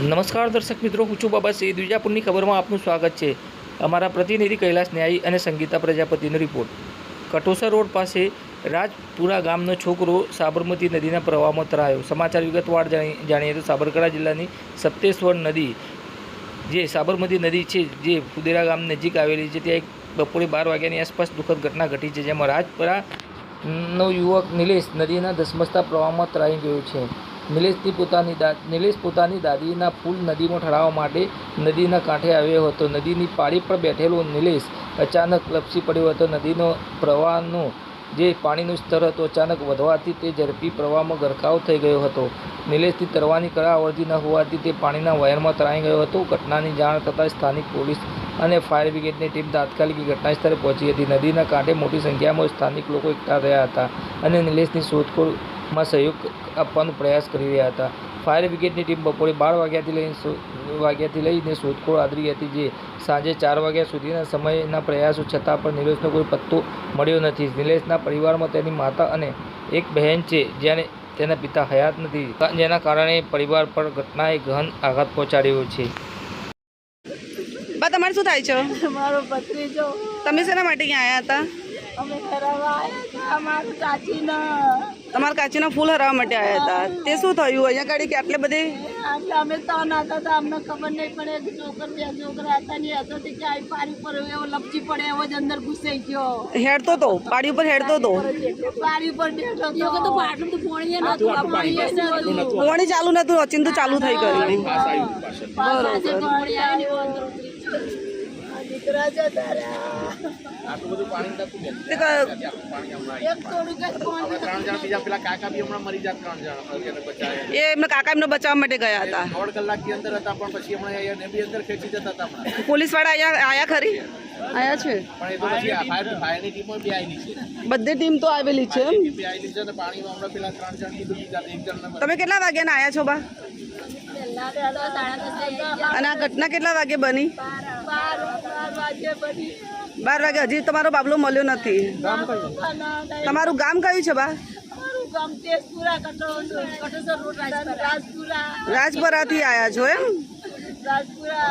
નમસ્કાર દર્શક મિત્રો, હું છું બાબા સૈદ વિજાપુરની ખબરમાં આપનું સ્વાગત છે. અમારા પ્રતિનિધિ કૈલાસ ન્યાયી અને સંગીતા પ્રજાપતિનો રિપોર્ટ. કટોસા રોડ પાસે રાજપુરા ગામનો છોકરો સાબરમતી નદીના પ્રવાહમાં તરાયો. સમાચાર વિગતવાર જાણીએ તો સાબરકાંઠા જિલ્લાની સપ્તેશ્વર નદી, જે સાબરમતી નદી છે, જે ફુદેરા ગામ નજીક આવેલી છે, ત્યાં એક બપોરે બાર વાગ્યાની આસપાસ દુઃખદ ઘટના ઘટી છે, જેમાં રાજપુરા નો યુવક નિલેશ નદીના ધસમસતા પ્રવાહમાં તરાઈ ગયો છે. નિલેશની પોતાની દા, નિલેશ પોતાની દાદીના ફૂલ નદીમાં ઠરાવવા માટે નદીના કાંઠે આવ્યો હતો. નદીની પાળી પર બેઠેલો નિલેશ અચાનક લપસી પડ્યો હતો. નદીનો પ્રવાહનો જે પાણીનું સ્તર હતું અચાનક વધવાથી તે ઝડપી પ્રવાહમાં ગરકાવ થઈ ગયો હતો. નિલેશથી તરવાની કળા આવડતી ન હોવાથી તે પાણીના વાયરમાં તરાઈ ગયો હતો. ઘટનાની જાણ થતાં સ્થાનિક પોલીસ અને ફાયર બ્રિગેડની ટીમ તાત્કાલિક ઘટના સ્થળે પહોંચી હતી. નદીના કાંઠે મોટી સંખ્યામાં સ્થાનિક લોકો એકઠા થયા હતા અને નિલેશની શોધખોળમાં સહયોગ આપવાનો પ્રયાસ કરી રહ્યા હતા. ફાયર બ્રિગેડની ટીમ બપોરે બાર વાગ્યાથી લઈને વાગ્યાથી લઈને શોધખોળ આદરી હતી જે સાંજે ચાર વાગ્યા સુધીના સમયના પ્રયાસો છતાં પણ નિલેશનો કોઈ પત્તો મળ્યો નથી. નિલેશના પરિવારમાં તેની માતા અને એક બહેન છે જેને તેના પિતા હયાત નથી જેના કારણે પરિવાર પર ઘટનાએ ગહન આઘાત પહોંચાડ્યો છે. બા તમારે શું થાય છે? મારો ભત્રીજો તમે શેના માટે ક્યાં આવ્યા હતા? અમે કરાવવા આવ્યા. હતા મારું ચાચીના તમારા કાચીના ફૂલ હરાવવા માટે આવ્યા હતા. તે શું થયું? અહીંયા ગાડી કે આટલે બધે અમે ત્રણ હતા. તો અમને ખબર નહીં પડે કે છોકર બે છોકરા હતા ને હતો તે કે આ પાણી પર એવો લપચી પડે એવો જ અંદર ઘૂસાઈ ગયો. હેડતો તો? પાડી ઉપર હેડતો તો? પાડી ઉપર બેઠો તો. તો પાટલું તો પોણીએ નતું આ પાણીએ નતું. પોણી ચાલુ નતું અચિંતું ચાલુ થઈ ગયું. પાસે દીકરા છે તારા તે ક- એક થોડુંક જ પાણી ત્રણ જણ બીજા પેલા કાકા બી હમણાં મરી જાય ત્રણ જણ એને બચાવ્યા એ એમના કાકા એમને બચાવવા માટે ગયા હતા. દોઢ કલાકની અંદર હતા પણ પછી હમણાં બી અંદર ખેંચી જતા હતા પોલીસવાળા અહીંયા આયા ખરી? આયા છે. પણ એ તો પછી આ ફાયર ફાયરની ટીમો બી આવેલી છે. બધી ટીમ તો આવેલી છે એમ. બી આવેલી છે અને પાણીમાં હમણાં પેલા ત્રણ જણ કીધું બીજા એક જણ તમે કેટલા વાગ્યાના આયા છો બા? અને આ ઘટના કેટલા વાગે બની? બાર વાગે બધી બાર વાગે હજી તમારો બાબલો મળ્યો નથી. તમારું ગામ કયું છે બા? રાજપુરા રાજપરાથી આયા છો એમ? રાજપુરા